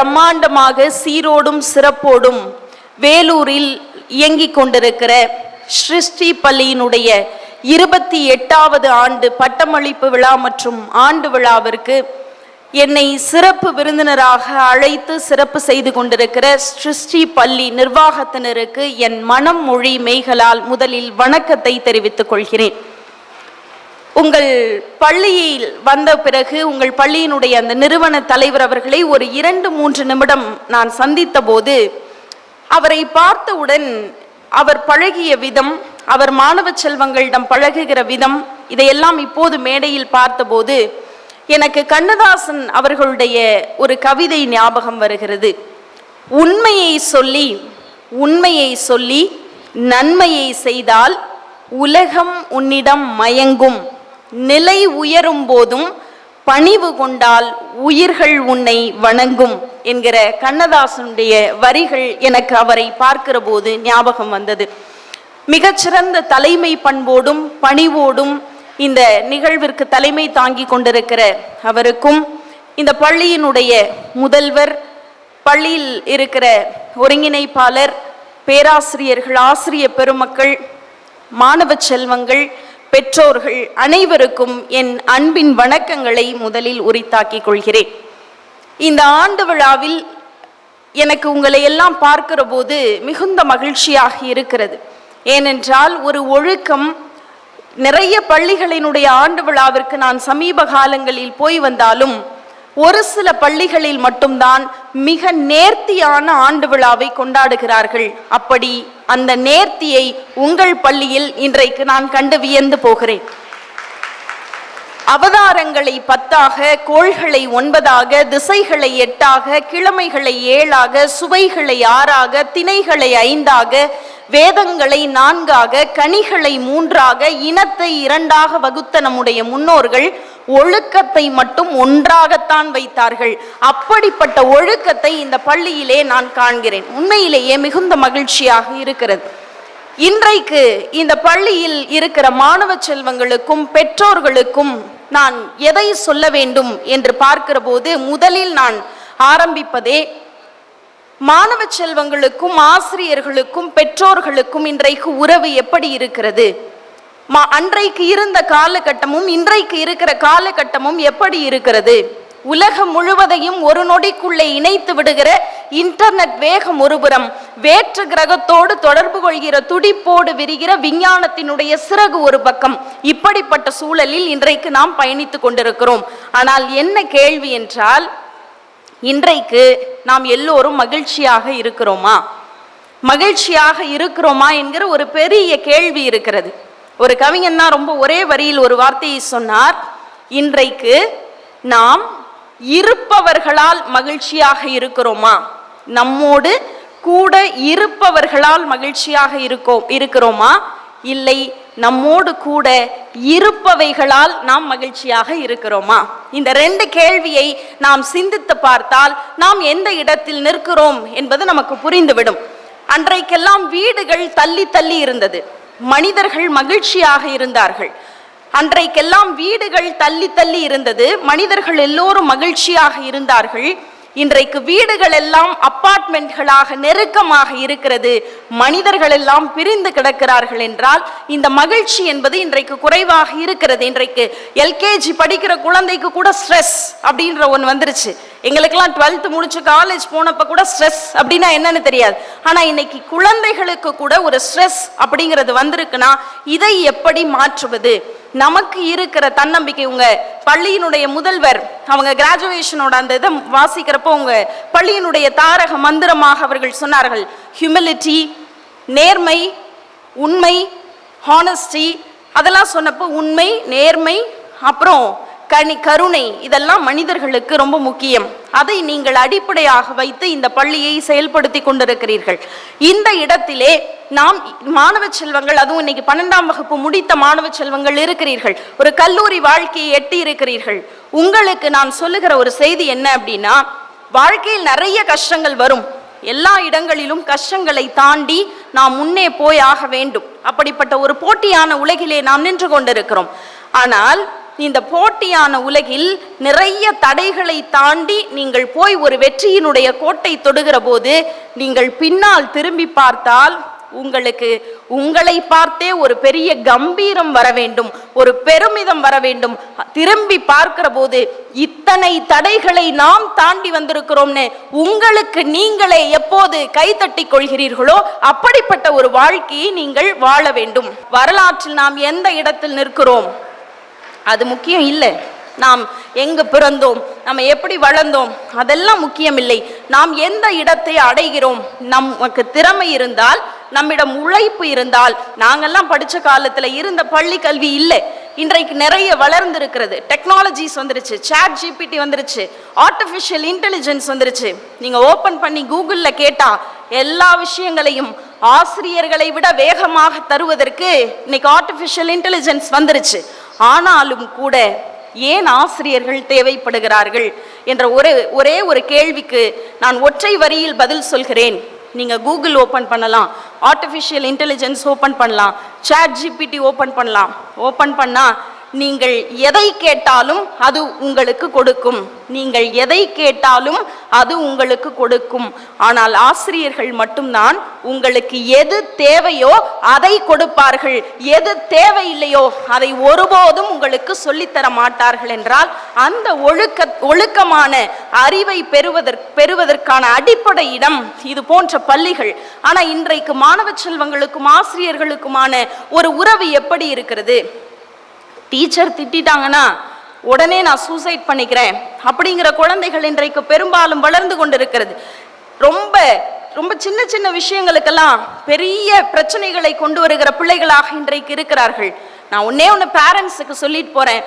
பிரம்மாண்டமாக சீரோடும் சிறப்போடும் வேலூரில் இயங்கிக் கொண்டிருக்கிற சிருஷ்டி பள்ளியினுடைய இருபத்தி எட்டாவது ஆண்டு பட்டமளிப்பு விழா மற்றும் ஆண்டு விழாவிற்கு என்னை சிறப்பு விருந்தினராக அழைத்து சிறப்பு செய்து கொண்டிருக்கிற சிருஷ்டி பள்ளி நிர்வாகத்தினருக்கு என் மனம் மொழி மெய்களால் முதலில் வணக்கத்தை தெரிவித்துக் கொள்கிறேன். உங்கள் பள்ளியில் வந்த பிறகு உங்கள் பள்ளியினுடைய அந்த நிறுவன தலைவர் அவர்களை ஒரு இரண்டு மூன்று நிமிடம் நான் சந்தித்த போது அவரை பார்த்தவுடன் அவர் பழகிய விதம் அவர் மாணவ செல்வங்களிடம் பழகுகிற விதம் இதையெல்லாம் இப்போது மேடையில் பார்த்தபோது எனக்கு கண்ணதாசன் அவர்களுடைய ஒரு கவிதை ஞாபகம் வருகிறது. உண்மையை சொல்லி உண்மையை சொல்லி நன்மையை செய்தால் உலகம் உன்னிடம் மயங்கும். நிலை உயரும் போதும் பணிவு கொண்டால் உயிர்கள் உன்னை வணங்கும் என்கிற கண்ணதாசனுடைய வரிகள் எனக்கு அவரை பார்க்கிற போது ஞாபகம் வந்தது. மிகச்சிறந்த தலைமை பண்போடும் பணிவோடும் இந்த நிகழ்விற்கு தலைமை தாங்கி கொண்டிருக்கிற அவருக்கும் இந்த பள்ளியினுடைய முதல்வர் பள்ளியில் இருக்கிற ஒருங்கிணைப்பாளர் பேராசிரியர்கள் ஆசிரிய பெருமக்கள் மாணவ செல்வங்கள் பெற்றோர்கள் அனைவருக்கும் என் அன்பின் வணக்கங்களை முதலில் உரித்தாக்கிக் கொள்கிறேன். இந்த ஆண்டு விழாவில் எனக்கு உங்களை எல்லாம் பார்க்கிற போது மிகுந்த மகிழ்ச்சியாக இருக்கிறது. ஏனென்றால் ஒரு ஒழுக்கம் நிறைய பள்ளிகளினுடைய ஆண்டு விழாவிற்கு நான் சமீப காலங்களில் போய் வந்தாலும் ஒரு சில பள்ளிகளில் மட்டும்தான் மிக நேர்த்தியான ஆண்டு விழாவை கொண்டாடுகிறார்கள். அப்படி அந்த நேர்த்தியை உங்கள் பள்ளியில் இன்றைக்கு நான் கண்டு வியந்து போகிறேன். அவதாரங்களை பத்தாக கோள்களை ஒன்பதாக திசைகளை எட்டாக கிழமைகளை ஏழாக சுவைகளை ஆறாக திணைகளை ஐந்தாக வேதங்களை நான்காக கனிகளை மூன்றாக இனத்தை இரண்டாக வகுத்த நம்முடைய முன்னோர்கள் ஒழுக்கத்தை மட்டும் ஒன்றாகத்தான் வைத்தார்கள். அப்படிப்பட்ட ஒழுக்கத்தை இந்த பள்ளியிலே நான் காண்கிறேன். உண்மையிலேயே மிகுந்த மகிழ்ச்சியாக இருக்கிறது. இன்றைக்கு இந்த பள்ளியில் இருக்கிற மாணவ செல்வங்களுக்கும் பெற்றோர்களுக்கும் நான் எதை சொல்ல வேண்டும் என்று பார்க்கிற போது முதலில் நான் ஆரம்பிப்பதே மாணவ செல்வங்களுக்கும் ஆசிரியர்களுக்கும் பெற்றோர்களுக்கும் இன்றைக்கு உறவு எப்படி இருக்கிறது? மா அன்றைக்கு இருந்த காலகட்டமும் இன்றைக்கு இருக்கிற காலகட்டமும் எப்படி இருக்கிறது? உலகம் முழுவதையும் ஒரு நொடிக்குள்ளே இணைத்து விடுகிற இன்டர்நெட் வேகம் ஒருபுறம் வேற்று கிரகத்தோடு தொடர்பு கொள்கிற துடிப்போடு விரிகிற விஞ்ஞானத்தினுடைய சிறகு ஒரு பக்கம். இப்படிப்பட்ட சூழலில் இன்றைக்கு நாம் பயணித்துக் கொண்டிருக்கிறோம். ஆனால் என்ன கேள்வி என்றால் இன்றைக்கு நாம் எல்லோரும் மகிழ்ச்சியாக இருக்கிறோமா? மகிழ்ச்சியாக இருக்கிறோமா என்கிற ஒரு பெரிய கேள்வி இருக்கிறது. ஒரு கவிஞன் தான் ரொம்ப ஒரே வரியில் ஒரு வார்த்தையை சொன்னார். இன்றைக்கு நாம் இருப்பவர்களால் மகிழ்ச்சியாக இருக்கிறோமா? நம்மோடு கூட இருப்பவர்களால் மகிழ்ச்சியாக இருக்கோம் இருக்கிறோமா? இல்லை நம்மோடு கூட இருப்பவைகளால் நாம் மகிழ்ச்சியாக இருக்கிறோமா? இந்த ரெண்டு கேள்வியை நாம் சிந்தித்து பார்த்தால் நாம் எந்த இடத்தில் நிற்கிறோம் என்பது நமக்கு புரிந்துவிடும். அன்றைக்கெல்லாம் வீடுகள் தள்ளி தள்ளி இருந்தது. மனிதர்கள் மகிழ்ச்சியாக இருந்தார்கள். அன்றைக்கெல்லாம் வீடுகள் தள்ளி தள்ளி இருந்தது. மனிதர்கள் எல்லோரும் மகிழ்ச்சியாக இருந்தார்கள். இன்றைக்கு வீடுகள் எல்லாம் அப்பார்ட்மெண்ட்களாக நெருக்கமாக இருக்கிறது. மனிதர்கள் எல்லாம் பிரிந்து கிடக்கிறார்கள் என்றால் இந்த மகிழ்ச்சி என்பது இன்றைக்கு குறைவாக இருக்கிறது. இன்றைக்கு எல்கேஜி படிக்கிற குழந்தைக்கு கூட ஸ்ட்ரெஸ் அப்படின்ற ஒன்று வந்துருச்சு. எங்களுக்கெல்லாம் டுவெல்த் முடிச்சு காலேஜ் போனப்ப கூட ஸ்ட்ரெஸ் அப்படின்னா என்னன்னு தெரியாது. ஆனால் இன்னைக்கு குழந்தைகளுக்கு கூட ஒரு ஸ்ட்ரெஸ் அப்படிங்கிறது வந்திருக்குன்னா இதை எப்படி மாற்றுவது? நமக்கு இருக்கிற தன்னம்பிக்கை உங்க பள்ளியினுடைய முதல்வர் அவங்க கிராஜுவேஷனோட அந்த இதை வாசிக்கிறப்போ உங்க பள்ளியினுடைய தாரக மந்திரமாக அவர்கள் சொன்னார்கள் ஹியூமிலிட்டி நேர்மை உண்மை ஹானஸ்டி அதெல்லாம் சொன்னப்போ உண்மை நேர்மை அப்புறம் கனி கருணை இதெல்லாம் மனிதர்களுக்கு ரொம்ப முக்கியம். அதை நீங்கள் அடிப்படையாக வைத்து இந்த பள்ளியை செயல்படுத்தி கொண்டிருக்கிறீர்கள். இந்த இடத்திலே நாம் மாணவ செல்வங்கள் அதுவும் இன்னைக்கு பன்னெண்டாம் வகுப்பு முடித்த மாணவ செல்வங்கள் இருக்கிறீர்கள். ஒரு கல்லூரி வாழ்க்கையை எட்டி இருக்கிறீர்கள். உங்களுக்கு நான் சொல்லுகிற ஒரு செய்தி என்ன அப்படின்னா வாழ்க்கையில் நிறைய கஷ்டங்கள் வரும். எல்லா இடங்களிலும் கஷ்டங்களை தாண்டி நாம் முன்னே போய் ஆக வேண்டும். அப்படிப்பட்ட ஒரு போட்டியான உலகிலே நாம் நின்று கொண்டிருக்கிறோம். ஆனால் இந்த போட்டியான உலகில் நிறைய தடைகளை தாண்டி நீங்கள் போய் ஒரு வெற்றியினுடைய கோட்டை தொடுகிற போது நீங்கள் பின்னால் திரும்பி பார்த்தால் உங்களுக்கு உங்களை பார்த்தே ஒரு பெரிய கம்பீரம் வர வேண்டும் ஒரு பெருமிதம் வர வேண்டும். திரும்பி பார்க்கிற போது இத்தனை தடைகளை நாம் தாண்டி வந்திருக்கிறோம்னு உங்களுக்கு நீங்களே எப்போது கைத்தட்டி கொள்கிறீர்களோ அப்படிப்பட்ட ஒரு வாழ்க்கையை நீங்கள் வாழ வேண்டும். வரலாற்றில் நாம் எந்த இடத்தில் நிற்கிறோம்? அது முக்கியம் இல்லை. நாம் எங்கு பிறந்தோம் நம்ம எப்படி வளர்ந்தோம் அதெல்லாம் முக்கியம் இல்லை நாம் எந்த இடத்தை அடைகிறோம் நமக்கு திறமை இருந்தால் நம்மிடம் உழைப்பு இருந்தால் நாங்கெல்லாம் படித்த காலத்தில் இருந்த பள்ளி கல்வி இல்லை. இன்றைக்கு நிறைய வளர்ந்துருக்கிறது. டெக்னாலஜிஸ் வந்துருச்சு சாட் ஜிபிடி வந்துருச்சு ஆர்டிஃபிஷியல் இன்டெலிஜென்ஸ் வந்துருச்சு. நீங்கள் ஓப்பன் பண்ணி கூகுளில் கேட்டால் எல்லா விஷயங்களையும் ஆசிரியர்களை விட வேகமாக தருவதற்கு இன்னைக்கு ஆர்டிஃபிஷியல் இன்டெலிஜென்ஸ் வந்துருச்சு. ஆனாலும் கூட ஏன் ஆசிரியர்கள் தேவைப்படுகிறார்கள் என்ற ஒரே ஒரே ஒரு கேள்விக்கு நான் ஒற்றை வரியில் பதில் சொல்கிறேன். நீங்கள் கூகுள் ஓப்பன் பண்ணலாம் ஆர்டிஃபிஷியல் இன்டெலிஜென்ஸ் ஓப்பன் பண்ணலாம் சாட் ஜிபிடி ஓப்பன் பண்ணலாம். ஓப்பன் பண்ணால் நீங்கள் எதை கேட்டாலும் அது உங்களுக்கு கொடுக்கும். நீங்கள் எதை கேட்டாலும் அது உங்களுக்கு கொடுக்கும். ஆனால் ஆசிரியர்கள் மட்டும்தான் உங்களுக்கு எது தேவையோ அதை கொடுப்பார்கள். எது தேவையில்லையோ அதை ஒருபோதும் உங்களுக்கு சொல்லித்தர மாட்டார்கள் என்றால் அந்த ஒழுக்க ஒழுக்கமான அறிவை பெறுவதற்கு பெறுவதற்கான அடிப்படை இடம் இது போன்ற பள்ளிகள். ஆனால் இன்றைக்கு மாணவ செல்வங்களுக்கும் ஆசிரியர்களுக்குமான ஒரு உறவு எப்படி இருக்கிறது? டீச்சர் திட்டிட்டாங்கன்னா உடனே நான் சூசைட் பண்ணிக்கிறேன். அப்படிங்கிற குழந்தைகள் இன்றைக்கு பெரும்பாலும் வளர்ந்து கொண்டிருக்கிறது. ரொம்ப ரொம்ப சின்ன சின்ன விஷயங்களுக்கெல்லாம் பெரிய பிரச்சனைகளை கொண்டு வருகிற பிள்ளைகளாக இன்றைக்கு இருக்கிறார்கள். நான் ஒன்னே ஒன்று பேரண்ட்ஸுக்கு சொல்லிட்டு போறேன்.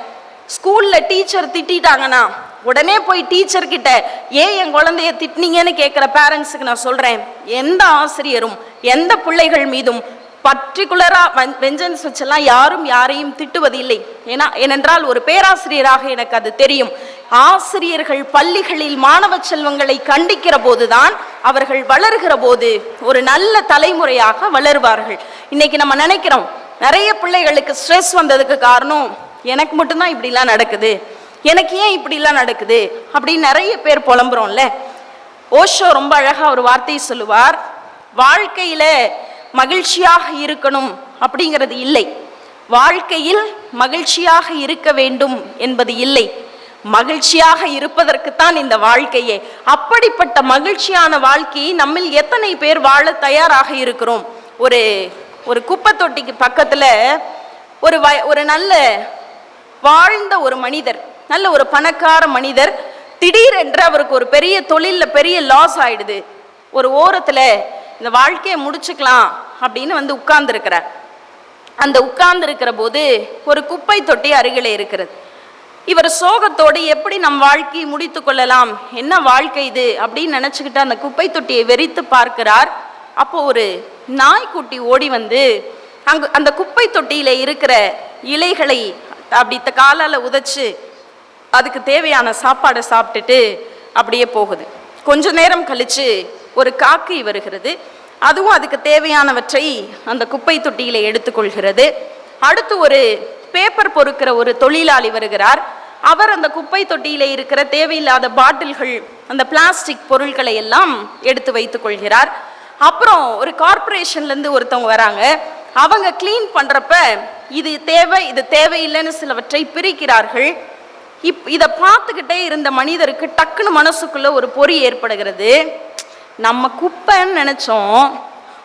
ஸ்கூல்ல டீச்சர் திட்டாங்கன்னா உடனே போய் டீச்சர் கிட்ட ஏன் என் குழந்தைய திட்டினீங்கன்னு கேட்குற பேரண்ட்ஸுக்கு நான் சொல்றேன். எந்த ஆசிரியரும் எந்த பிள்ளைகள் மீதும் பர்டிகுலரா வெஞ்சன்ஸ் வச்செல்லாம் யாரும் யாரையும் திட்டுவது இல்லை ஏன்னா ஏனென்றால் ஒரு பேராசிரியராக எனக்கு அது தெரியும். ஆசிரியர்கள் பள்ளிகளில் மாணவ செல்வங்களை கண்டிக்கிற போதுதான் அவர்கள் வளர்கிற போது ஒரு நல்ல தலைமுறையாக வளருவார்கள். இன்னைக்கு நம்ம நினைக்கிறோம் நிறைய பிள்ளைகளுக்கு ஸ்ட்ரெஸ் வந்ததுக்கு காரணம் எனக்கு மட்டும்தான் இப்படிலாம் நடக்குது. எனக்கு ஏன் இப்படிலாம் நடக்குது? அப்படின்னு நிறைய பேர் புலம்புறோம்ல. ஓஷோ ரொம்ப அழகா ஒரு வார்த்தையை சொல்லுவார். வாழ்க்கையில மகிழ்ச்சியாக இருக்கணும் அப்படிங்கிறது இல்லை. வாழ்க்கையில் மகிழ்ச்சியாக இருக்க வேண்டும் என்பது இல்லை. மகிழ்ச்சியாக இருப்பதற்குத்தான் இந்த வாழ்க்கையே. அப்படிப்பட்ட மகிழ்ச்சியான வாழ்க்கையை நம்மில் எத்தனை பேர் வாழ தயாராக இருக்கிறோம்? ஒரு ஒரு குப்பை தொட்டிக்கு பக்கத்தில் ஒரு வ ஒரு நல்ல வாழ்ந்த ஒரு மனிதர் நல்ல ஒரு பணக்கார மனிதர் திடீரென்று அவருக்கு ஒரு பெரிய தொழிலில் பெரிய லாஸ் ஆயிடுது. ஒரு ஓரத்தில் இந்த வாழ்க்கையை முடிச்சுக்கலாம் அப்படின்னு வந்து உட்கார்ந்துருக்கிறார். அந்த உட்கார்ந்துருக்கிற போது ஒரு குப்பை தொட்டி அருகில் இருக்கிறது. இவர் சோகத்தோடு எப்படி நம் வாழ்க்கையை முடித்து கொள்ளலாம்? என்ன வாழ்க்கை இது? அப்படின்னு நினச்சிக்கிட்டு அந்த குப்பை தொட்டியை வெறித்து பார்க்கிறார். அப்போ ஒரு நாய்க்குட்டி ஓடி வந்து அங்கு அந்த குப்பை தொட்டியில் இருக்கிற இலைகளை அப்படி காலால் காலால உதைச்சு அதுக்கு தேவையான சாப்பாடை சாப்பிட்டுட்டு அப்படியே போகுது. கொஞ்ச நேரம் கழிச்சு ஒரு காக்கை வருகிறது. அதுவும் அதுக்கு தேவையானவற்றை அந்த குப்பை தொட்டியில எடுத்துக்கொள்கிறது. அடுத்து ஒரு பேப்பர் பொறுக்கிற ஒரு தொழிலாளி வருகிறார். அவர் அந்த குப்பை தொட்டியில இருக்கிற தேவையில்லாத பாட்டில்கள் அந்த பிளாஸ்டிக் பொருட்களை எல்லாம் எடுத்து வைத்துக் கொள்கிறார். அப்புறம் ஒரு கார்ப்பரேஷன்ல இருந்து ஒருத்தவங்க வராங்க. அவங்க க்ளீன் பண்றப்ப இது தேவை இது தேவையில்லைன்னு சிலவற்றை பிரிக்கிறார்கள். இப் இதை பார்த்துக்கிட்டே இருந்த மனிதருக்கு டக்குன்னு மனசுக்குள்ள ஒரு பொறி ஏற்படுகிறது. நம்ம குப்பைன்னு நினைச்சோம்.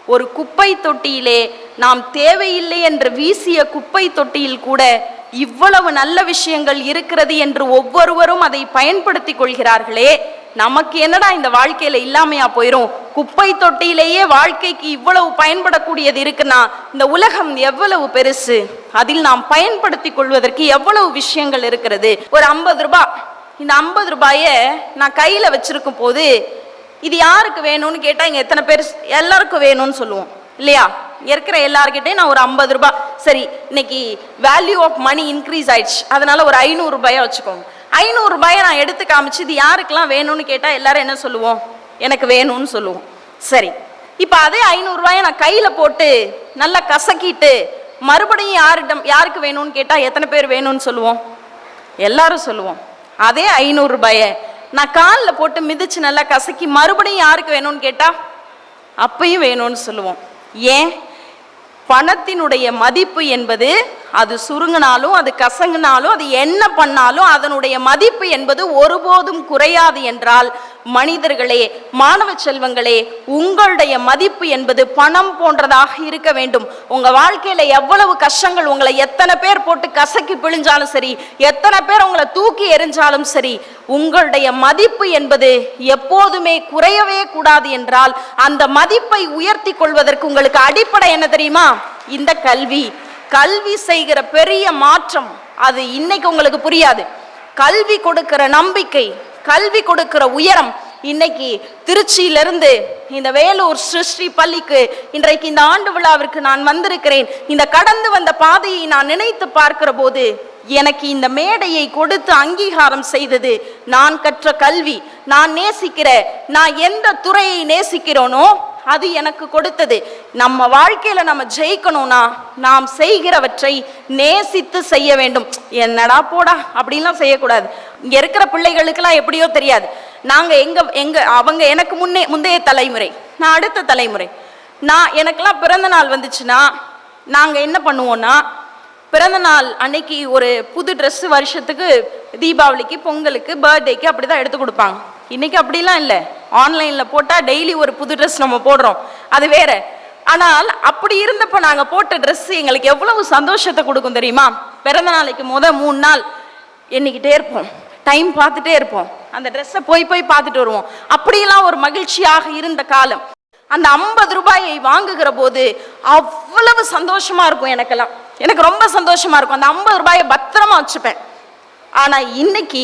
ஒரு குப்பை தொட்டியிலே நாம் தேவையில்லை என்று வீசிய குப்பை தொட்டியில் கூட இவ்வளவு நல்ல விஷயங்கள் இருக்கிறது என்று ஒவ்வொருவரும் அதை பயன்படுத்தி கொள்கிறார்களே. நமக்கு என்னடா இந்த வாழ்க்கையில இல்லாமையா போயிரும்? குப்பை தொட்டியிலேயே வாழ்க்கைக்கு இவ்வளவு பயன்படக்கூடியது இருக்குன்னா இந்த உலகம் எவ்வளவு பெருசு? அதில் நாம் பயன்படுத்தி கொள்வதற்கு எவ்வளவு விஷயங்கள் இருக்கிறது? ஒரு ஐம்பது ரூபாய் இந்த ஐம்பது ரூபாயை நான் கையில வச்சிருக்கும் போது இது யாருக்கு வேணும்னு கேட்டா இங்க எத்தனை பேர் எல்லாருக்கும் வேணும்னு சொல்லுவோம். இல்லையா? இருக்கிற எல்லார்கிட்டயும் நான் ஒரு ஐம்பது ரூபாய் சரி இன்னைக்கு வேல்யூ ஆஃப் மணி இன்க்ரீஸ் ஆயிடுச்சு. அதனால ஒரு ஐநூறு ரூபாயா வச்சுக்கோங்க. ஐநூறு ரூபாயை நான் எடுத்து காமிச்சு இது யாருக்கெல்லாம் வேணும்னு கேட்டால் எல்லாரும் என்ன சொல்லுவோம்? எனக்கு வேணும்னு சொல்லுவோம். சரி. இப்போ அதே ஐநூறுரூவாயை நான் கையில் போட்டு நல்லா கசக்கிட்டு மறுபடியும் யார்கிட்ட யாருக்கு வேணும்னு கேட்டால் எத்தனை பேர் வேணும்னு சொல்லுவோம்? எல்லாரும் சொல்லுவோம். அதே ஐநூறுரூபாயை நான் காலில் போட்டு மிதிச்சு நல்லா கசக்கி மறுபடியும் யாருக்கு வேணும்னு கேட்டால் அப்பையும் வேணும்னு சொல்லுவோம். ஏன்? பணத்தினுடைய மதிப்பு என்பது அது சுருங்கினாலும் அது கசங்கினாலும் அது என்ன பண்ணாலும் அதனுடைய மதிப்பு என்பது ஒருபோதும் குறையாது என்றால் மனிதர்களே மாணவ செல்வங்களே உங்களுடைய மதிப்பு என்பது பணம் போன்றதாக இருக்க வேண்டும். உங்க வாழ்க்கையில எவ்வளவு கஷ்டங்கள் உங்களை எத்தனை பேர் போட்டு கசக்கி பிழிஞ்சாலும் சரி எத்தனை பேர் உங்களை தூக்கி எறிஞ்சாலும் சரி உங்களுடைய மதிப்பு என்பது எப்போதுமே குறையவே கூடாது என்றால் அந்த மதிப்பை உயர்த்தி கொள்வதற்கு உங்களுக்கு அடிப்படை என்ன தெரியுமா? இந்த கல்வி கல்வி செய்கிற பெரிய மாற்றம். அது இன்னைக்கு உங்களுக்கு புரியாது. கல்வி கொடுக்கிற நம்பிக்கை கல்வி கொடுக்கிற உயரம் இன்னைக்கு திருச்சியிலிருந்து இந்த வேலூர் சிருஷ்டி பள்ளிக்கு இன்றைக்கு இந்த ஆண்டு விழாவிற்கு நான் வந்திருக்கிறேன். இந்த கடந்து வந்த பாதையை நான் நினைத்து பார்க்கிற போது எனக்கு இந்த மேடையை கொடுத்து அங்கீகாரம் செய்தது நான் கற்ற கல்வி. நான் நேசிக்கிற நான் எந்த துறையை நேசிக்கிறோனோ அது எனக்கு கொடுத்தது. நம்ம வாழ்க்கையில நம்ம ஜெயிக்கணும்னா நாம் செய்கிறவற்றை நேசித்து செய்ய வேண்டும். என்னடா போடா அப்படின்லாம் செய்யக்கூடாது. இங்க இருக்கிற பிள்ளைகளுக்கெல்லாம் எப்படியோ தெரியாது. நாங்க எங்க எங்க அவங்க எனக்கு முன்னே முந்தைய தலைமுறை நான் அடுத்த தலைமுறை. நான் எனக்கெல்லாம் பிறந்த நாள் வந்துச்சுன்னா நாங்க என்ன பண்ணுவோம்னா பிறந்த நாள் அன்னைக்கு ஒரு புது ட்ரெஸ்ஸு வருஷத்துக்கு தீபாவளிக்கு பொங்கலுக்கு பர்த்டேக்கு அப்படி தான் எடுத்து கொடுப்பாங்க. இன்னைக்கு அப்படிலாம் இல்லை. ஆன்லைனில் போட்டால் டெய்லி ஒரு புது ட்ரெஸ் நம்ம போடுறோம். அது வேற. ஆனால் அப்படி இருந்தப்ப நாங்கள் போட்ட ட்ரெஸ் எங்களுக்கு எவ்வளவு சந்தோஷத்தை கொடுக்கும் தெரியுமா? பிறந்த நாளைக்கு முத மூணு நாள் எண்ணிக்கிட்டே இருப்போம். டைம் பார்த்துட்டே இருப்போம். அந்த ட்ரெஸ்ஸை போய் போய் பார்த்துட்டு வருவோம். அப்படியெல்லாம் ஒரு மகிழ்ச்சியாக இருந்த காலம். அந்த ஐம்பது ரூபாயை வாங்குகிற போது அவ்வளவு சந்தோஷமா இருக்கும் எனக்கெல்லாம். எனக்கு ரொம்ப சந்தோஷமா இருக்கும். அந்த ஐம்பது ரூபாயை பத்திரமா வச்சுப்பேன். ஆனா இன்னைக்கு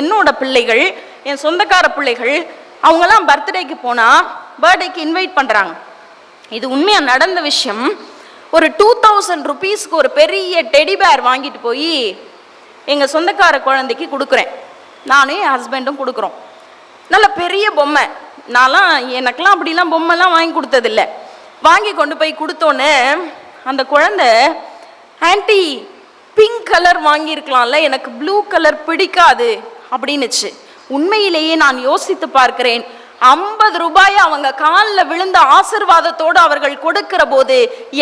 என்னோட பிள்ளைகள் என் சொந்தக்கார பிள்ளைகள் அவங்கெல்லாம் பர்த்டேக்கு போனா பர்த்டேக்கு இன்வைட் பண்றாங்க. இது உண்மையாக நடந்த விஷயம். ஒரு டூ தௌசண்ட் ருபீஸ்க்கு ஒரு பெரிய டெடி பேர் வாங்கிட்டு போய் எங்கள் சொந்தக்கார குழந்தைக்கு கொடுக்குறேன். நானும் என் ஹஸ்பண்டும் கொடுக்குறோம். நல்ல பெரிய பொம்மை. நான்லாம் எனக்கெல்லாம் அப்படிலாம் பொம்மைலாம் வாங்கி கொடுத்ததில்ல. வாங்கி கொண்டு போய் கொடுத்தோன்னே அந்த குழந்தை ஆன்ட்டி பிங்க் கலர் வாங்கியிருக்கலாம்ல எனக்கு ப்ளூ கலர் பிடிக்காது. அப்படின்னுச்சு. உண்மையிலேயே நான் யோசித்து பார்க்கிறேன். ஐம்பது ரூபாய் அவங்க காலில் விழுந்த ஆசிர்வாதத்தோடு அவர்கள் கொடுக்கிற போது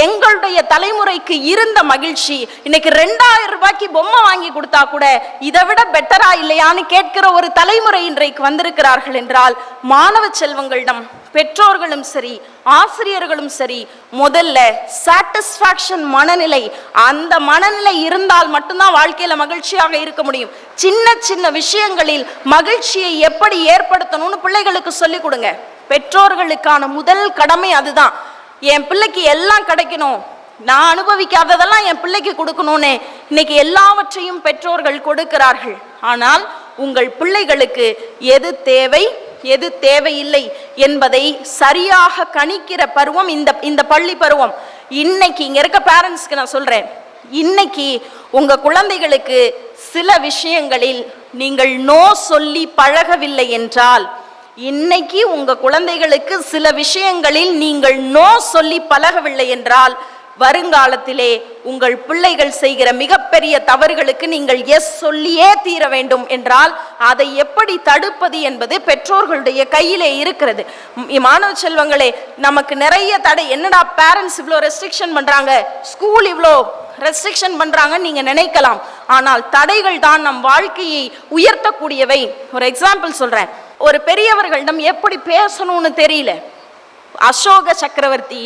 எங்களுடைய தலைமுறைக்கு இருந்த மகிழ்ச்சி. இன்னைக்கு ரெண்டாயிரம் ரூபாய்க்கு பொம்மை வாங்கி கொடுத்தா கூட இதை விட பெட்டரா இல்லையான்னு கேட்கிற ஒரு தலைமுறை இன்றைக்கு வந்திருக்கிறார்கள் என்றால் மாணவ செல்வங்களிடம் பெற்றோர்களும் சரி ஆசிரியர்களும் சரி முதல்ல சாட்டிஸ்ஃபேக்ஷன் மனநிலை அந்த மனநிலை இருந்தால் மட்டும்தான் வாழ்க்கையில மகிழ்ச்சியாக இருக்க முடியும். சின்ன சின்ன விஷயங்களில் மகிழ்ச்சியை எப்படி ஏற்படுத்தணும்னு பிள்ளைகளுக்கு சொல்லிக் கொடுங்க. பெற்றோர்களுக்கான முதல் கடமை அதுதான். என் பிள்ளைக்கு எல்லாம் கிடைக்கணும். நான் அனுபவிக்காததெல்லாம் என் பிள்ளைக்கு கொடுக்கணும்னு. இன்னைக்கு எல்லாவற்றையும் பெற்றோர்கள் கொடுக்கிறார்கள். ஆனால் உங்கள் பிள்ளைகளுக்கு எது தேவை? எது தேவையில்லை என்பதை சரியாக கணிக்கிற பருவம் இந்த இந்த பள்ளி பருவம். இன்னைக்கு இங்க இருக்க பேரண்ட்ஸ்க்கு நான் சொல்றேன். இன்னைக்கு உங்க குழந்தைகளுக்கு சில விஷயங்களில் நீங்கள் நோ சொல்லி பழகவில்லை என்றால் இன்னைக்கு உங்க குழந்தைகளுக்கு சில விஷயங்களில் நீங்கள் நோ சொல்லி பழகவில்லை என்றால் வருங்காலத்திலே உங்கள் பிள்ளைகள் செய்கிற மிகப்பெரிய தவறுகளுக்கு நீங்கள் எஸ் சொல்லியே தீர வேண்டும் என்றால் அதை எப்படி தடுப்பது என்பது பெற்றோர்களுடைய கையிலே இருக்கிறது. மாணவ செல்வங்களே நமக்கு நிறைய தடை. என்னடா பேரண்ட்ஸ் இவ்வளோ ரெஸ்ட்ரிக்ஷன் பண்றாங்க? ஸ்கூல் இவ்வளோ ரெஸ்ட்ரிக்ஷன் பண்றாங்க நீங்க நினைக்கலாம். ஆனால் தடைகள் தான் நம் வாழ்க்கையை உயர்த்தக்கூடியவை. ஒரு எக்ஸாம்பிள் சொல்றேன். ஒரு பெரியவர்களிடம் எப்படி பேசணும்னு தெரியல. அசோக சக்கரவர்த்தி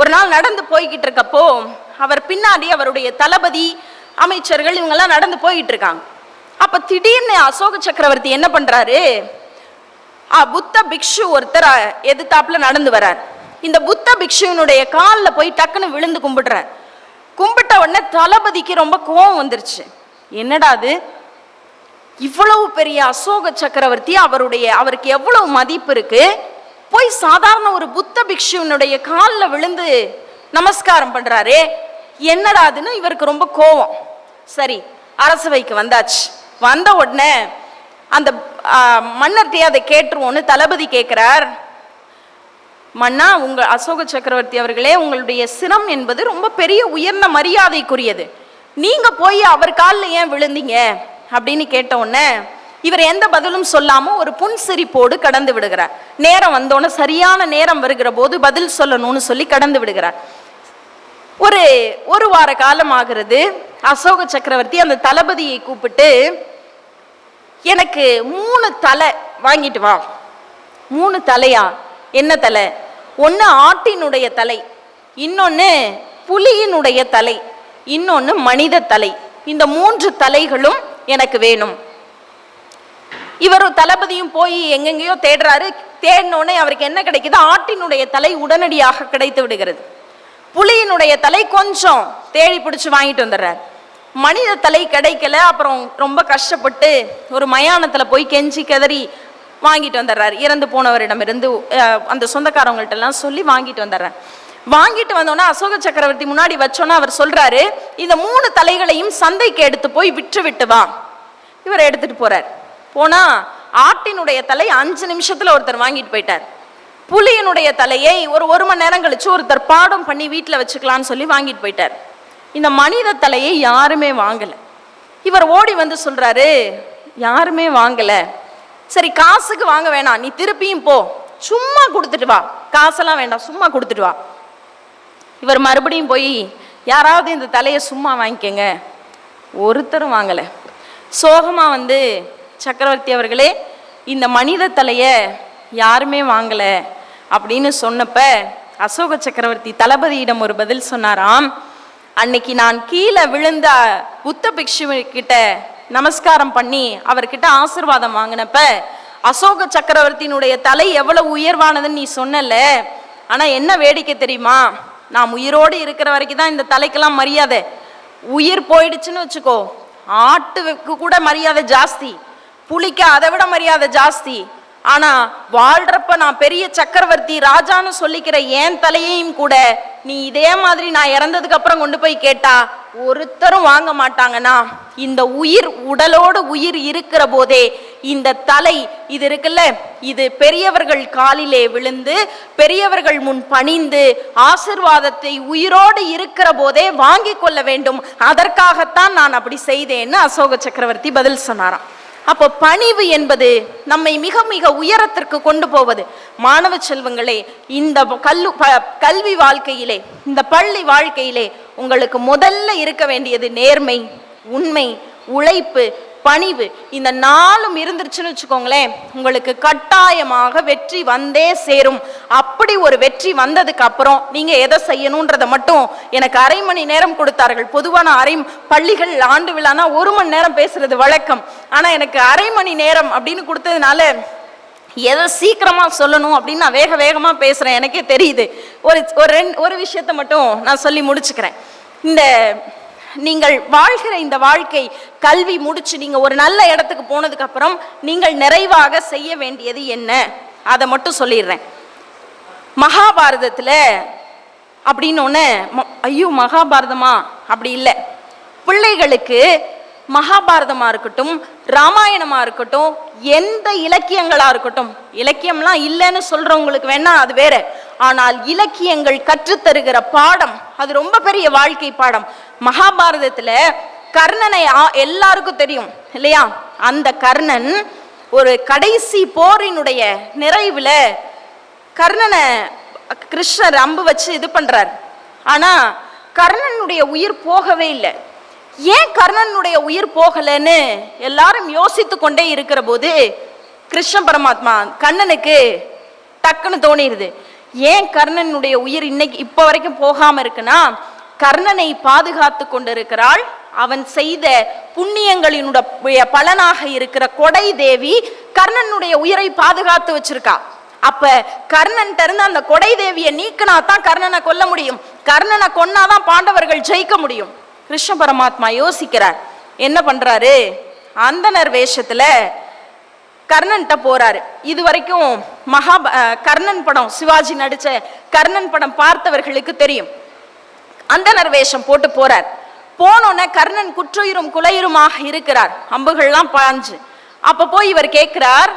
ஒரு நாள் நடந்து போய்கிட்டு இருக்கப்போ அவர் பின்னாடி அவருடைய தளபதி அமைச்சர்கள் இவங்கெல்லாம் நடந்து போய்கிட்டு இருக்காங்க அப்ப திடீர்னு அசோக சக்கரவர்த்தி என்ன பண்றாரு? ஆ, புத்த பிக்ஷு ஒருத்தர் எதிர்த்தாப்புல நடந்து வரார் இந்த புத்த பிக்ஷுவினுடைய காலில் போய் டக்குன்னு விழுந்து கும்பிடுறார். கும்பிட்ட உடனே தளபதிக்கு ரொம்ப கோவம் வந்துருச்சு. என்னடா அது? இவ்வளவு பெரிய அசோக சக்கரவர்த்தி அவருடைய அவருக்கு எவ்வளவு மதிப்பு இருக்கு? போய் சாதாரண ஒரு புத்த பிக்ஷுவனுடைய காலில் விழுந்து நமஸ்காரம் பண்றாரே. என்னடா அதுன்னு இவருக்கு ரொம்ப கோவம். சரி அரசவைக்கு வந்தாச்சு. வந்த உடனே அந்த மன்னர்கிட்டயே அதை கேட்டுருவோன்னு தளபதி கேட்கிறார் மன்னா உங்கள் அசோக சக்கரவர்த்தி அவர்களே உங்களுடைய சிரம் என்பது ரொம்ப பெரிய உயர்ந்த மரியாதைக்குரியது. நீங்க போய் அவர் காலில் ஏன் விழுந்தீங்க? அப்படின்னு கேட்ட உடனே இவர் எந்த பதிலும் சொல்லாம ஒரு புன்சிரிப்போடு கடந்து விடுகிறார். நேரம் வந்தோடனே சரியான நேரம் வருகிற போது பதில் சொல்லணும்னு சொல்லி கடந்து விடுகிறார். ஒரு ஒரு வார காலம் ஆகிறது அசோக சக்கரவர்த்தி அந்த தளபதியை கூப்பிட்டு எனக்கு மூணு தலை வாங்கிட்டு வா. மூணு தலையா? என்ன தலை? ஒன்று ஆட்டினுடைய தலை இன்னொன்று புலியினுடைய தலை இன்னொன்று மனித தலை. இந்த மூன்று தலைகளும் எனக்கு வேணும். இவர் தளபதியும் போய் எங்கெங்கேயோ தேடுறாரு. தேடினோடனே அவருக்கு என்ன கிடைக்குது? ஆட்டினுடைய தலை உடனடியாக கிடைத்து விடுகிறது. புலியினுடைய தலை கொஞ்சம் தேடி பிடிச்சி வாங்கிட்டு வந்துடுறார். மனித தலை கிடைக்கல அப்புறம் ரொம்ப கஷ்டப்பட்டு ஒரு மயானத்தில் போய் கெஞ்சி கதறி வாங்கிட்டு வந்துடுறாரு. இறந்து போனவரிடமிருந்து அந்த சொந்தக்காரவங்கள்ட்ட எல்லாம் சொல்லி வாங்கிட்டு வந்துடுறார். வாங்கிட்டு வந்தோன்னா அசோக சக்கரவர்த்தி முன்னாடி வச்சோன்னா அவர் சொல்றாரு இந்த மூணு தலைகளையும் சந்தைக்கு எடுத்து போய் விற்று விட்டு வா. இவர் எடுத்துட்டு போறார். போனா ஆட்டினுடைய தலை அஞ்சு நிமிஷத்துல ஒருத்தர் வாங்கிட்டு போயிட்டார். புலியினுடைய தலையை ஒரு ஒரு மணி நேரம் கழிச்சு ஒருத்தர் பாடம் பண்ணி வீட்டில் வச்சுக்கலான்னு சொல்லி வாங்கிட்டு போயிட்டார். இந்த மனித தலையை யாருமே வாங்கலை. இவர் ஓடி வந்து சொல்றாரு யாருமே வாங்கலை. சரி காசுக்கு வாங்க வேணாம். நீ திருப்பியும் போ. சும்மா கொடுத்துட்டு வா. காசெல்லாம் வேண்டாம். சும்மா கொடுத்துட்டு வா. இவர் மறுபடியும் போய் யாராவது இந்த தலையை சும்மா வாங்கிக்கங்க. ஒருத்தரும் வாங்கலை. சோகமாக வந்து சக்கரவர்த்தி அவர்களே இந்த மனித தலையை யாருமே வாங்கலை அப்படின்னு சொன்னப்ப அசோக சக்கரவர்த்தி தளபதியிடம் ஒரு பதில் சொன்னாராம். அன்னைக்கு நான் கீழே விழுந்த புத்த பிக்ஷு கிட்ட நமஸ்காரம் பண்ணி அவர்கிட்ட ஆசிர்வாதம் வாங்கினப்ப அசோக சக்கரவர்த்தியினுடைய தலை எவ்வளவு உயர்வானதுன்னு நீ சொன்னல. ஆனா என்ன வேடிக்கை தெரியுமா? நாம் உயிரோடு இருக்கிற வரைக்கும் தான் இந்த தலைக்கெல்லாம் மரியாதை. உயிர் போயிடுச்சுன்னு வச்சுக்கோ. ஆட்டுக்கு கூட மரியாதை ஜாஸ்தி. புளிக்க அதை விட மரியாதை ஜாஸ்தி. ஆனா வாழ்றப்ப நான் பெரிய சக்கரவர்த்தி ராஜான்னு சொல்லிக்கிற என் தலையையும் கூட நீ இதே மாதிரி நான் இறந்ததுக்கு அப்புறம் கொண்டு போய் கேட்டா ஒருத்தரும் வாங்க மாட்டாங்கன்னா இந்த உயிர் உடலோடு உயிர் இருக்கிற போதே இந்த தலை இது இருக்குல்ல இது பெரியவர்கள் காலிலே விழுந்து பெரியவர்கள் முன் பணிந்து ஆசிர்வாதத்தை உயிரோடு இருக்கிற போதே வாங்கி கொள்ள வேண்டும். அதற்காகத்தான் நான் அப்படி செய்தேன்னு அசோக சக்கரவர்த்தி பதில் சொன்னாராம். அப்போ பணிவு என்பது நம்மை மிக மிக உயரத்திற்கு கொண்டு போவது. மாணவ செல்வங்களே இந்த கல்லு ப- கல்வி வாழ்க்கையிலே இந்த பள்ளி வாழ்க்கையிலே உங்களுக்கு முதல்ல இருக்க வேண்டியது நேர்மை உண்மை உழைப்பு பணிவு. இந்த நாளும் இருந்துருச்சுன்னு வச்சுக்கோங்களேன் உங்களுக்கு கட்டாயமாக வெற்றி வந்தே சேரும். அப்படி ஒரு வெற்றி வந்ததுக்கு அப்புறம் நீங்க எதை செய்யணுன்றதை மட்டும் எனக்கு அரை மணி நேரம் கொடுத்தார்கள். பொதுவான அரை பள்ளிகள் ஆண்டு விழானா ஒரு மணி நேரம் பேசுறது வழக்கம். ஆனா எனக்கு அரை மணி நேரம் அப்படின்னு கொடுத்ததுனால எதை சீக்கிரமா சொல்லணும் அப்படின்னு நான் வேக வேகமா பேசுறேன். எனக்கே தெரியுது. ஒரு ஒரு ரெண்டு ஒரு விஷயத்த மட்டும் நான் சொல்லி முடிச்சுக்கிறேன். இந்த நீங்கள் வாழ்கிற இந்த வாழ்க்கை கல்வி முடிச்சு நீங்க ஒரு நல்ல இடத்துக்கு போனதுக்கு அப்புறம் நீங்கள் நிறைவாக செய்ய வேண்டியது என்ன? அதை மட்டும் சொல்லிடுறேன். மகாபாரதத்துல அப்படின்னு ஒன்று ஐயோ மகாபாரதமா? அப்படி இல்லை. பிள்ளைகளுக்கு மகாபாரதமாக இருக்கட்டும் ராமாயணமாக இருக்கட்டும் எந்த இலக்கியங்களாக இருக்கட்டும் இலக்கியம்லாம் இல்லைன்னு சொல்கிறவங்களுக்கு வேணா அது வேற. ஆனால் இலக்கியங்கள் கற்றுத்தருகிற பாடம் அது ரொம்ப பெரிய வாழ்க்கை பாடம். மகாபாரதத்துல கர்ணனை எல்லாருக்கும் தெரியும் இல்லையா? அந்த கர்ணன் ஒரு கடைசி போரினுடைய நிறைவுல கர்ணனை கிருஷ்ணர் அம்பு வச்சு இது பண்றார். ஆனா கர்ணனுடைய உயிர் போகவே இல்லை. ஏன் கர்ணனுடைய உயிர் போகலைன்னு எல்லாரும் யோசித்து கொண்டே இருக்கிற போது கிருஷ்ண பரமாத்மா கண்ணனுக்கு டக்குன்னு தோணிடுது ஏன் கர்ணனுடைய உயிர் இன்னைக்கு இப்போ வரைக்கும் போகாம இருக்குன்னா கர்ணனை பாதுகாத்து கொண்டிருக்கிறாள். அவன் செய்த புண்ணியங்களினுடைய பலனாக இருக்கிற கொடை தேவி கர்ணனுடைய உயிரை பாதுகாத்து வச்சிருக்கா. அப்ப கர்ணன் இருந்து அந்த கொடை தேவியை நீக்கினா தான் கர்ணனை கொல்ல முடியும். கர்ணனை கொன்னாதான் பாண்டவர்கள் ஜெயிக்க முடியும். கிருஷ்ண பரமாத்மா யோசிக்கிறார். என்ன பண்றாரு? அந்தனர் வேஷத்துல கர்ணன்ட்ட போறாரு. இது வரைக்கும் மகா கர்ணன் படம் சிவாஜி நடிச்ச கர்ணன் படம் பார்த்தவர்களுக்கு தெரியும். அந்தனர் வேஷம் போட்டு போறார். போனோன்னே கர்ணன் குற்றுயிரும் குலையுருமாக இருக்கிறார். அம்புகள்லாம் பாஞ்சு. அப்ப போய் இவர் கேட்கிறார்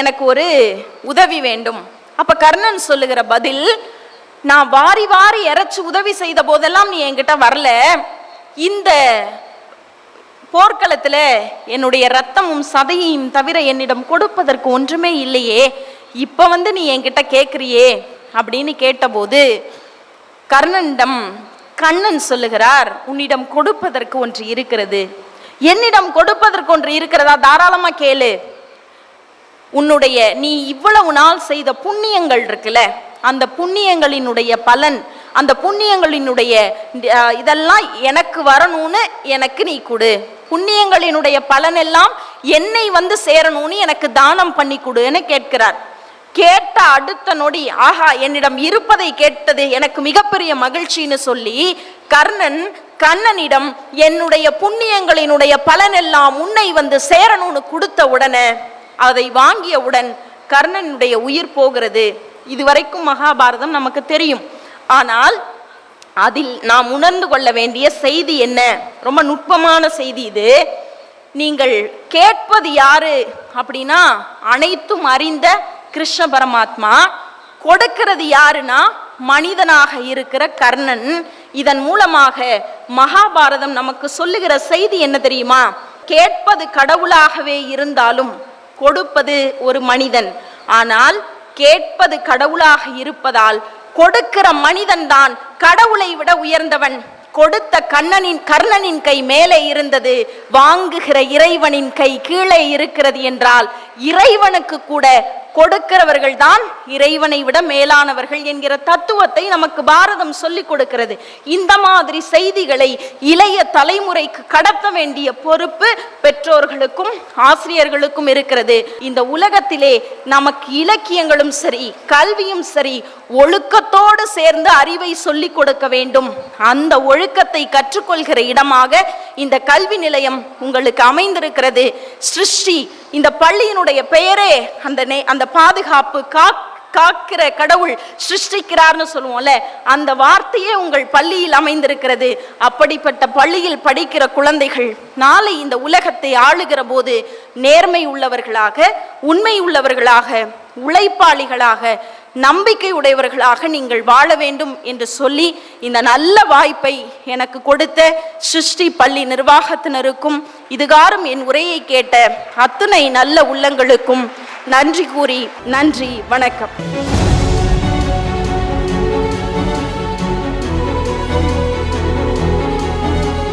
எனக்கு ஒரு உதவி வேண்டும். அப்ப கர்ணன் சொல்லுகிற பதில் நான் வாரி வாரி இறைச்சி உதவி செய்த போதெல்லாம் நீ என்கிட்ட வரல. இந்த போர்க்களத்துல என்னுடைய ரத்தமும் சதையையும் தவிர என்னிடம் கொடுப்பதற்கு ஒன்றுமே இல்லையே. இப்ப வந்து நீ என்கிட்ட கேட்குறியே? அப்படின்னு கேட்டபோது கர்ணனிடம் கண்ணன் சொல்லுகிறார் உன்னிடம் கொடுப்பதற்கு ஒன்று இருக்கிறது. என்னிடம் கொடுப்பதற்கு ஒன்று இருக்கிறதா? தாராளமா கேளு. உன்னுடைய நீ இவ்வளவு நாள் செய்த புண்ணியங்கள் இருக்குல்ல அந்த புண்ணியங்களினுடைய பலன் அந்த புண்ணியங்களினுடைய இதெல்லாம் எனக்கு வரணும்னு எனக்கு நீ கொடு. புண்ணியங்களினுடைய பலன் எல்லாம் என்னை வந்து சேரணும்னு எனக்கு தானம் பண்ணி கொடுன்னு கேட்கிறார். கேட்ட அடுத்த நொடி ஆஹா என்னிடம் இருப்பதை கேட்டது எனக்கு மிகப்பெரிய மகிழ்ச்சின்னு சொல்லி கர்ணன் கண்ணனிடம் என்னுடைய புண்ணியங்களினுடைய பலனெல்லாம் உன்னை வந்து சேரணும்னு கொடுத்த உடனே அதை வாங்கியவுடன் கர்ணனுடைய உயிர் போகிறது. இதுவரைக்கும் மகாபாரதம் நமக்கு தெரியும். ஆனால் அதில் நாம் உணர்ந்து கொள்ள வேண்டிய செய்தி என்ன? ரொம்ப நுட்பமான செய்தி இது. நீங்கள் கேட்பது யாரு? அப்படின்னா அனைத்தும் அறிந்த கிருஷ்ண பரமாத்மா கொடுக்கிறது யாருன்னா மனிதனாக இருக்கிற கர்ணன். இதன் மூலமாக மகாபாரதம் நமக்கு சொல்லுகிற செய்தி என்ன தெரியுமா? கேட்பது கடவுளாகவே இருந்தாலும் கொடுப்பது ஒரு மனிதன். ஆனால் கேட்பது கடவுளாக இருப்பதால் கொடுக்கிற மனிதன்தான் கடவுளை விட உயர்ந்தவன். கொடுத்த கண்ணனின் கர்ணனின் கை மேலே இருந்தது வாங்குகிற இறைவனின் கை கீழே இருக்கிறது என்றால் இறைவனுக்கு கூட கொடுக்கிறவர்கள் தான் இறைவனை விட மேலானவர்கள் என்கிற தத்துவத்தை நமக்கு பாரதம் சொல்லிக் கொடுக்கிறது. இந்த மாதிரி செய்திகளை இளைய தலைமுறைக்கு கடத்த வேண்டிய பொறுப்பு பெற்றோர்களுக்கும் ஆசிரியர்களுக்கும் இருக்கிறது. இந்த உலகத்திலே நமக்கு இலக்கியங்களும் சரி கல்வியும் சரி ஒழுக்கத்தோடு சேர்ந்து அறிவை சொல்லிக் கொடுக்க வேண்டும். அந்த ஒழுக்கத்தை கற்றுக்கொள்கிற இடமாக இந்த கல்வி நிலையம் உங்களுக்கு அமைந்திருக்கிறது. சிருஷ்டி இந்த பள்ளியினுடைய பெயரே அந்த நே- அந்த பாதுகாப்பு கா காக்கிற கடவுள் சிருஷ்டிக்கிறார்னு சொல்லுவோம்ல அந்த வார்த்தையே உங்கள் பள்ளியில் அமைந்திருக்கிறது. அப்படிப்பட்ட பள்ளியில் படிக்கிற குழந்தைகள் நாளை இந்த உலகத்தை ஆளுகிற போது நேர்மை உள்ளவர்களாக உண்மை உள்ளவர்களாக உழைப்பாளிகளாக நம்பிக்கை உடையவர்களாக நீங்கள் வாழ வேண்டும் என்று சொல்லி இந்த நல்ல வாய்ப்பை எனக்கு கொடுத்த சிருஷ்டி பள்ளி நிர்வாகத்தினருக்கும் இதுகாரும் என் உரையை கேட்ட அத்துணை நல்ல உள்ளங்களுக்கும் நன்றி கூறி நன்றி வணக்கம்.